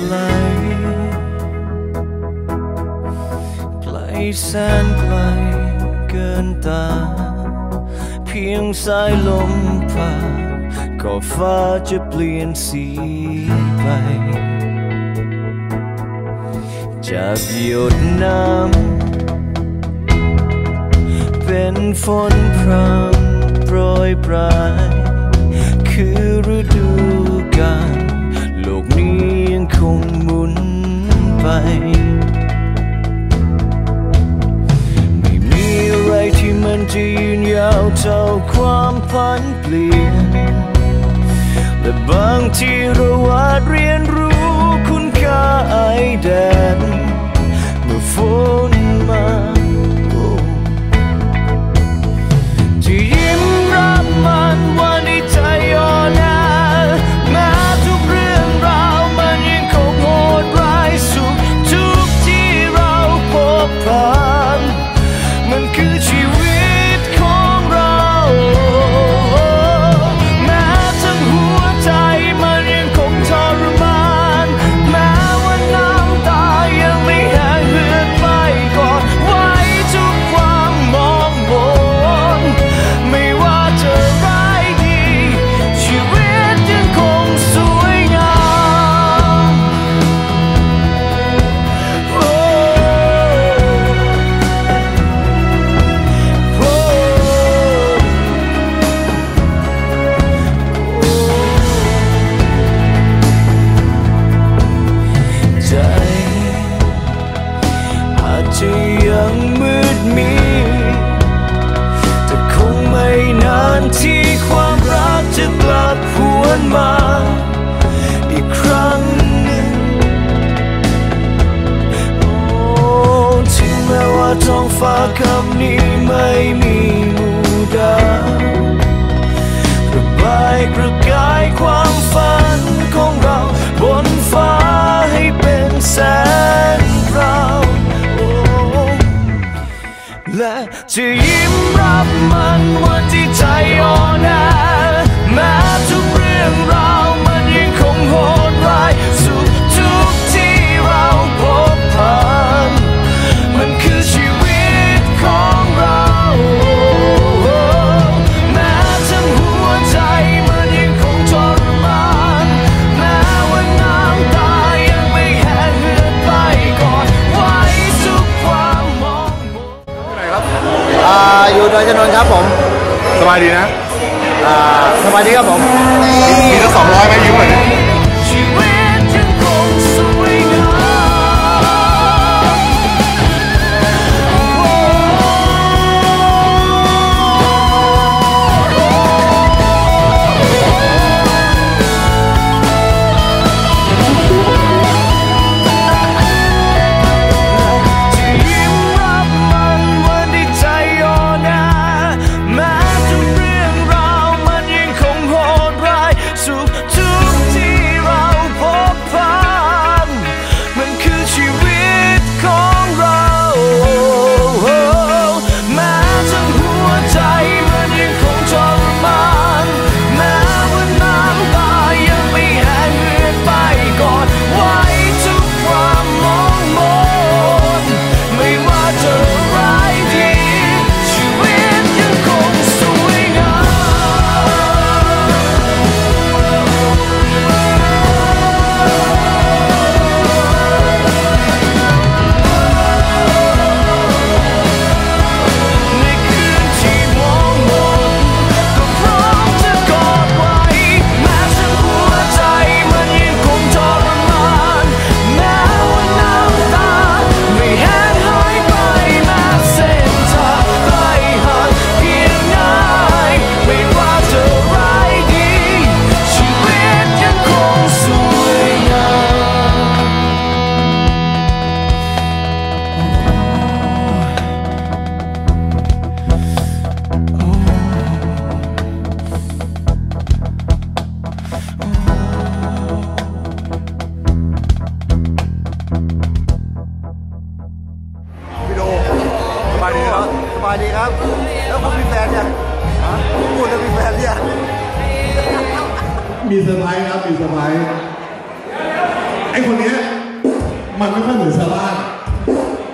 ไกล ไกลแสนไกลเกินตา เพียงสายลมผ่าก็ฟ้าจะเปลี่ยนสีไป จากหยดน้ำเป็นฝนพรำโปรยปราย คือฤดูกาลโลกนี้ คงหมุนไป ไม่มีอะไรที่มันจะยืนยาวเท่าความผันเปลี่ยน และบางทีเราอาจเรียนรู้คุณค่าไอแดนเมื่อฝนมา to you. อยู่ดอยชนนท์ครับผมสบายดีนะสบายดีครับผม มีทั้งสองร้อยไหมยิ้มหน่อย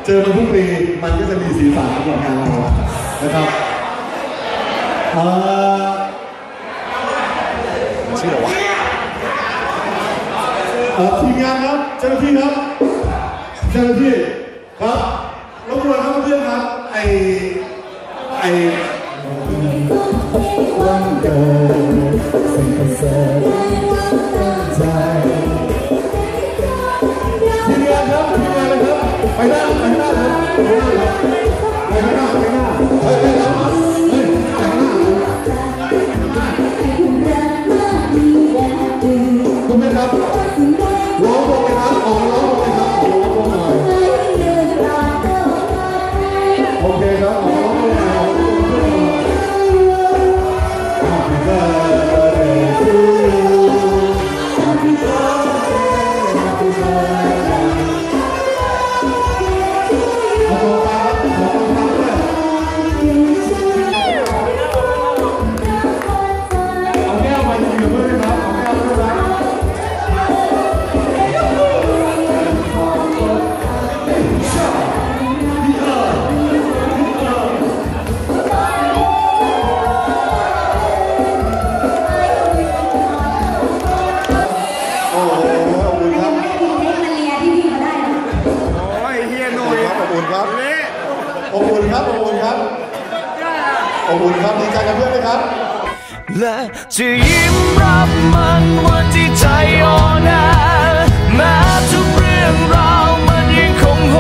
เจอมันทุกปีมันก็จะมีสีสันกับงานเรานะครับเอ่อชื่ออะไรวะเอ่อทีมงานครับเจ้าหน้าที่ครับเจ้าหน้าที่ครับรบกวนครับเพื่อนครับไอไอวันเกิดสิ่งประเสริฐ ครับร้องวงเลยครับออกร้องวงเลยครับร้องวงหน่อยโอเคครับ กับเพื่อนไหมครับ และจะยิ้มรับมันวันที่ใจอ่อนแอแม้ทุกเรื่องราวมันยังคงโห